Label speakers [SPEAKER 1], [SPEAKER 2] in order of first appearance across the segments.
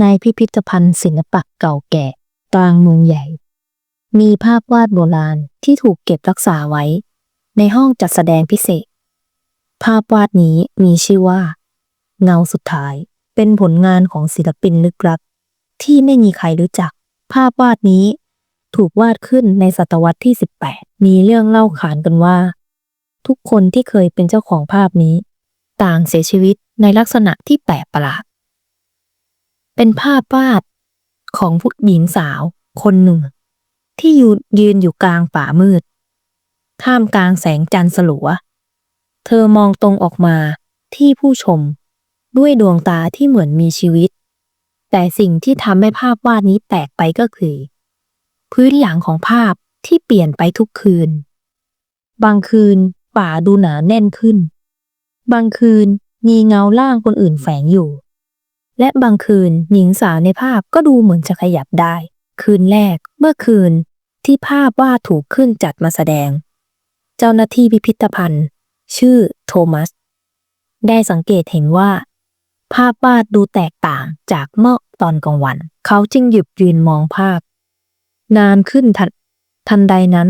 [SPEAKER 1] ในพิพิธภัณฑ์ศิลปะเก่าแก่กลางเมืองใหญ่ มีภาพวาดโบราณที่ถูกเก็บรักษาไว้ ในห้องจัดแสดงพิเศษ ภาพวาดนี้มีชื่อว่า เงาสุดท้ายเป็นผลงานของศิลปินลึกลับที่ไม่มีใครรู้จัก ภาพวาดนี้ถูกวาดขึ้นในศตวรรษที่ 18 มีเรื่องเล่าขานกันว่า ทุกคนที่เคยเป็นเจ้าของภาพนี้ ต่างเสียชีวิตในลักษณะที่แปลกประหลาด เป็นภาพวาดของผู้หญิงสาวคนหนึ่ง ที่ยืนยืนอยู่กลางป่ามืด ท่ามกลางแสงจันทร์สลัว เธอมองตรงออกมาที่ผู้ชม ด้วยดวงตาที่เหมือนมีชีวิต แต่สิ่งที่ทำให้ภาพวาดนี้แปลกไปก็คือ พื้นหลังของภาพที่เปลี่ยนไปทุกคืน บางคืนป่าดูหนาแน่นขึ้น บางคืนมีเงาล่างคนอื่นแฝงอยู่ และบางคืนหญิงสาวในภาพก็ดูเหมือนจะขยับได้ คืนแรก เมื่อคืน ที่ภาพวาดถูกขึ้นจัดมาแสดง เจ้าหน้าที่พิพิธภัณฑ์ ชื่อโทมัส ได้สังเกตเห็นว่า ภาพวาดดูแตกต่างจากเมื่อตอนกลางวัน เขาจึงหยุดยืนมองภาพ นานขึ้นทันทันใดนั้น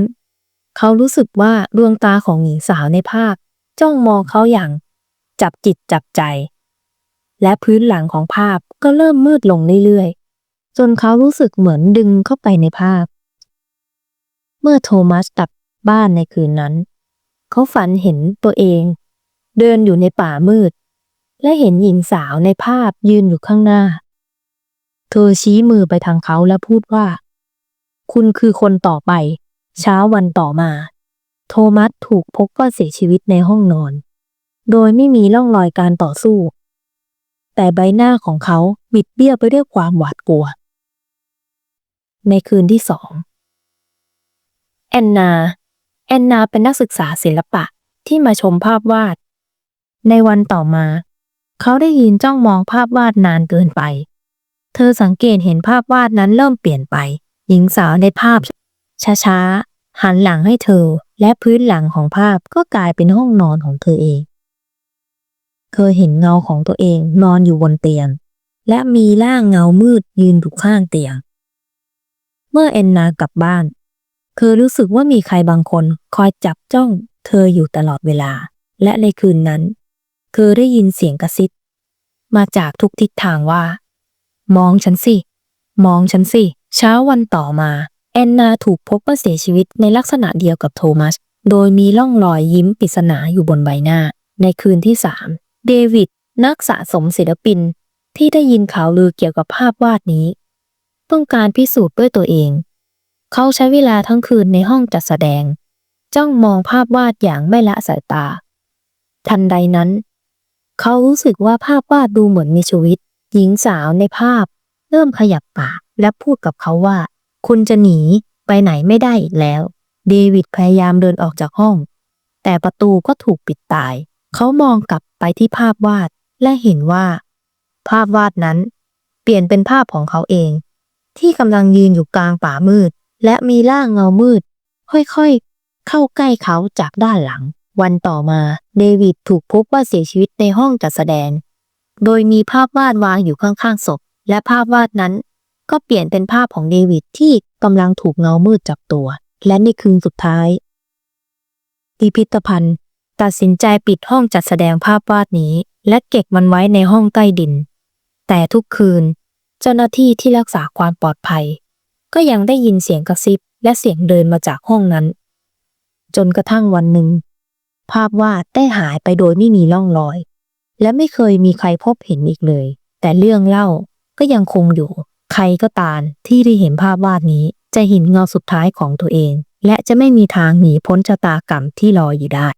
[SPEAKER 1] เขารู้สึกว่าดวงตาของหญิงสาวในภาพ จ้องมองเขาอย่าง จับจิตจับใจ และพื้นหลังของภาพก็เริ่มมืดลงเรื่อยๆ จนเขารู้สึกเหมือนดึงเข้าไปในภาพ เมื่อโทมัสกลับบ้านในคืนนั้น เขาฝันเห็นตัวเอง เดินอยู่ในป่ามืด และเห็นหญิงสาวในภาพยืนอยู่ข้างหน้า เธอชี้มือไปทางเขาและพูดว่า คุณคือคนต่อไป เช้าวันต่อมา โทมัสถูกพบว่าเสียชีวิตในห้องนอน โดยไม่มีร่องรอยการต่อสู้ แต่ใบหน้าของเขาบิดเบี้ยวไปด้วยความหวาดกลัว ในคืนที่สองแอนนา แอนนาเป็นนักศึกษาศิลปะที่มาชมภาพวาด ในวันต่อมา เขาได้ยืนจ้องมองภาพวาดนานเกินไป เธอสังเกตเห็นภาพวาดนั้นเริ่มเปลี่ยนไป หญิงสาวในภาพ ช้าๆ หันหลังให้เธอและพื้นหลังของภาพก็กลายเป็นห้องนอนของเธอเอง เธอเห็นเงาของตัวเองนอนอยู่บนเตียง และมีร่างเงามืดยืนอยู่ข้างเตียง เมื่อแอนนากลับบ้าน เธอรู้สึกว่ามีใครบางคนคอยจับจ้อง เธออยู่ตลอดเวลา และในคืนนั้น เธอได้ยินเสียงกระซิบมาจากทุกทิศทางว่า มองฉันสิ มองฉันสิ เช้าวันต่อมา แอนนาถูกพบว่าเสียชีวิตในลักษณะเดียวกับโทมัส โดยมีร่องรอยยิ้มปริศนาอยู่บนใบหน้าในคืนที่สาม เดวิด นักสะสมศิลปินที่ได้ยินข่าวลือเกี่ยวกับภาพวาดนี้ ต้องการพิสูจน์ด้วยตัวเอง เขาใช้เวลาทั้งคืนในห้องจัดแสดง จ้องมองภาพวาดอย่างไม่ละสายตา ทันใดนั้น เขารู้สึกว่าภาพวาดดูเหมือนมีชีวิต หญิงสาวในภาพ เริ่มขยับปากและพูดกับเขาว่า คุณจะหนีไปไหนไม่ได้อีกแล้ว เดวิดพยายามเดินออกจากห้อง แต่ประตูก็ถูกปิดตาย เขามองกลับไปที่ภาพวาดและเห็นว่า ภาพวาดนั้น เปลี่ยนเป็นภาพของเขาเอง ที่กำลังยืนอยู่กลางป่ามืด และมีร่างเงามืด ค่อยๆ เข้าใกล้เขาจากด้านหลัง วันต่อมา เดวิดถูกพบว่าเสียชีวิตในห้องจัดแสดง โดยมีภาพวาดวางอยู่ข้างๆศพ และภาพวาดนั้น ก็เปลี่ยนเป็นภาพของเดวิดที่กำลังถูกเงามืดจับตัว และในคืนสุดท้ายพิพิธภัณฑ์ ตัดสินใจปิดห้องจัดแสดงภาพวาดนี้ และเก็บมันไว้ในห้องใต้ดิน แต่ทุกคืน เจ้าหน้าที่ที่รักษาความปลอดภัย ก็ยังได้ยินเสียงกระซิบและเสียงเดินมาจากห้องนั้น จนกระทั่งวันหนึ่ง ภาพวาดได้หายไปโดยไม่มีร่องรอย และไม่เคยมีใครพบเห็นอีกเลย แต่เรื่องเล่าก็ยังคงอยู่ ใครก็ตามที่ได้เห็นภาพวาดนี้จะเห็นเงาสุดท้ายของตัวเอง และจะไม่มีทางหนีพ้นชะตากรรมที่รออยู่ได้